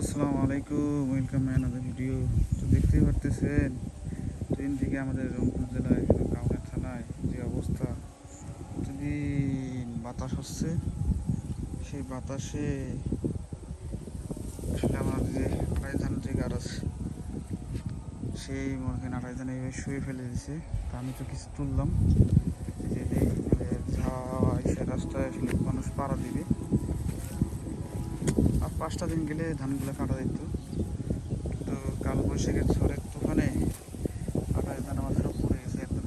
আসসালামু আলাইকুম welcome another video তো দেখতেই পারতেছেন দিন থেকে আমাদের রংপুর জেলায় কাউনের থানায় যে অবস্থা, প্রতিদিন বাতাস হচ্ছে সেই বাতাসে আসলে আমাদের যে আড়াই ধান যে গাছ আছে, সেই মনে করেন আড়াই ধান এইভাবে শুয়ে ফেলে দিছে তা আমি তো কিছু তুললাম যে রাস্তায় আসলে মানুষ পাড়া দিবে। পাঁচটা দিন গেলে ধানগুলো কাটা দিত তো কাল বৈশাখের ঝড়ের তুফানে আটায় ধান সব পড়ে গেছে একদম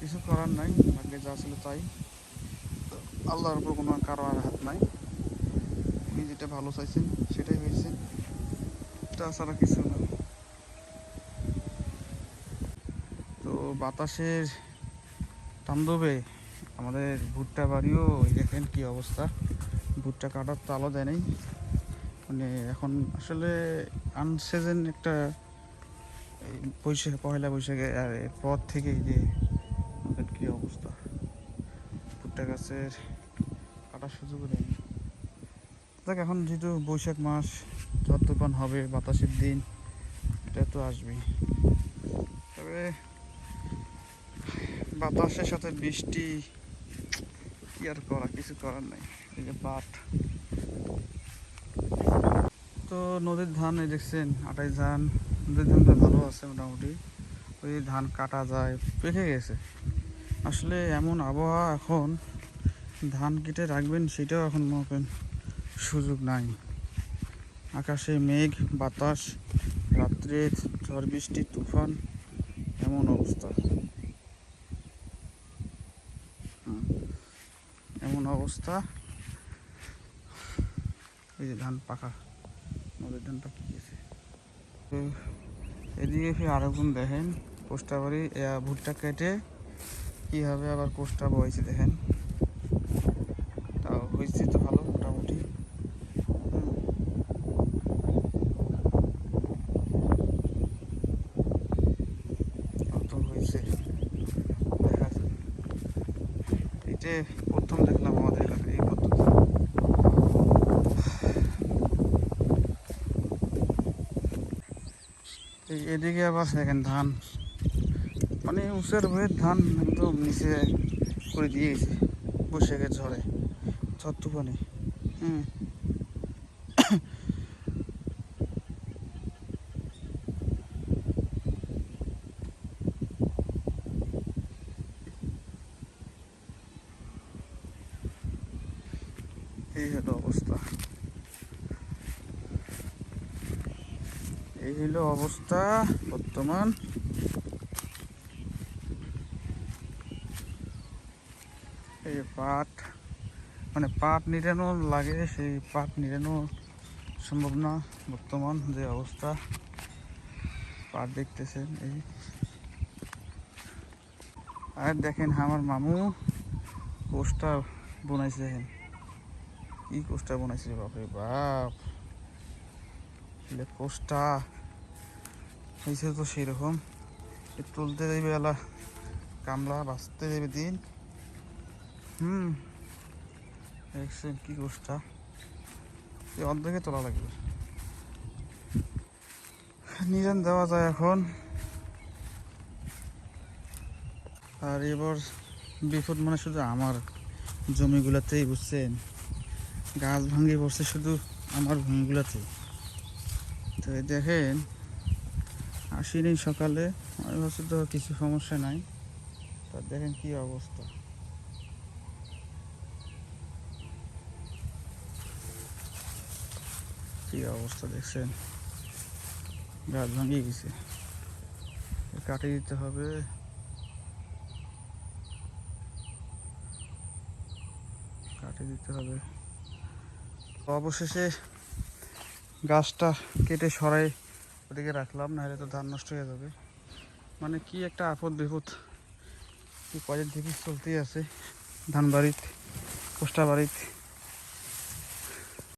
কিছু করার নাই ভাগ্যে যা ছিল তাই। আল্লাহর উপর কোনো কারও আর হাত নাই। উনি যেটা ভালো চাইছেন, সেটাই হয়েছে। তাছাড়া কিছু না। তো বাতাসের তাণ্ডবে আমাদের ভুট্টা বাড়িও দেখেন কি অবস্থা। ভুট্টা কাটার তালও দেয় নাই। মানে এখন আসলে আনসিজন একটা বৈশাখ পয়লা বৈশাখে আর এরপর থেকে এই যে আমাদের কী অবস্থা। ভুট্টা গাছের কাটার সুযোগও দেয় দেখ এখন যেহেতু বৈশাখ মাস তুফান হবে বাতাসের দিন, এটা তো আসবেই। তবে বাতাসের সাথে বৃষ্টি কি আর করা, কিছু করার নাই। যে পাট। তো নদীর ধান এই দেখছেন আটাই ধান। নদীর ধানটা ভালো আছে মোটামুটি। ওই ধান কাটা যায়, পেকে গেছে। আসলে এমন আবহাওয়া এখন, ধান কেটে রাখবেন সেটাও এখন মনে সুযোগ নাই। আকাশে মেঘ, বাতাস, রাত্রে ঝড়, বৃষ্টি, তুফান, এমন অবস্থা। এমন অবস্থা। এই যে ধান পাকা, নদীর ধান পাকি গেছে। তো এদিকে ফির আরেকজন দেখেন, কোষ্টা বাড়ি ভুট্টা কেটে কীভাবে আবার কোষ্টা বয়েছে দেখেন। তাও হয়েছে তো ভালো, মোটামুটি। এটা প্রথম দেখলাম আমাদের এলাকায়। এদিকে আবার দেখেন ধান। মানে উঁচের হয়ে ধান একদম নিচে করে দিয়েছে বৈশাখের ঝড়ে ঝড় তুফানে হুম। এই হলো অবস্থা। এই হলো অবস্থা বর্তমান। এই পাট মানে পাট নিড়ানো লাগে, সেই পাট নিড়ানো সম্ভব না বর্তমান যে অবস্থা। পাট দেখতেছেন, এই। আর দেখেন আমার মামু কোষ্টা বোনাইছে দেখেন। কি কোষ্টা বোনাইছে বাপরে বাপ। কোষটা হয়েছে তো সেরকম তুলতে দেবে এলা কামলা, বাঁচতে দেবে দিন। হুম, দেখছেন কি এই অর্ধেকে তোলা লাগবে। নিজান দেওয়া যায় এখন। আর এবার বিপদ মানে শুধু আমার জমিগুলাতেই, বুঝছেন? গাছ ভাঙিয়ে পড়ছে শুধু আমার ভূমিগুলাতেই। তো দেখেন আসিনি সকালে আমি ভাবছি তো কিছু সমস্যা নাই। তা দেখেন কি অবস্থা। কি অবস্থা দেখছেন? গাছ ভাঙিয়ে গেছে। কাটিয়ে দিতে হবে। কাটিয়ে দিতে হবে। অবশেষে গাছটা কেটে সরাই ওদিকে রাখলাম, নাহলে তো ধান নষ্ট হয়ে যাবে। মানে কি একটা আপদ বিপদ। কি কয়েক দিকে চলতেই আছে। ধান বাড়িতে পোস্টা বাড়িতে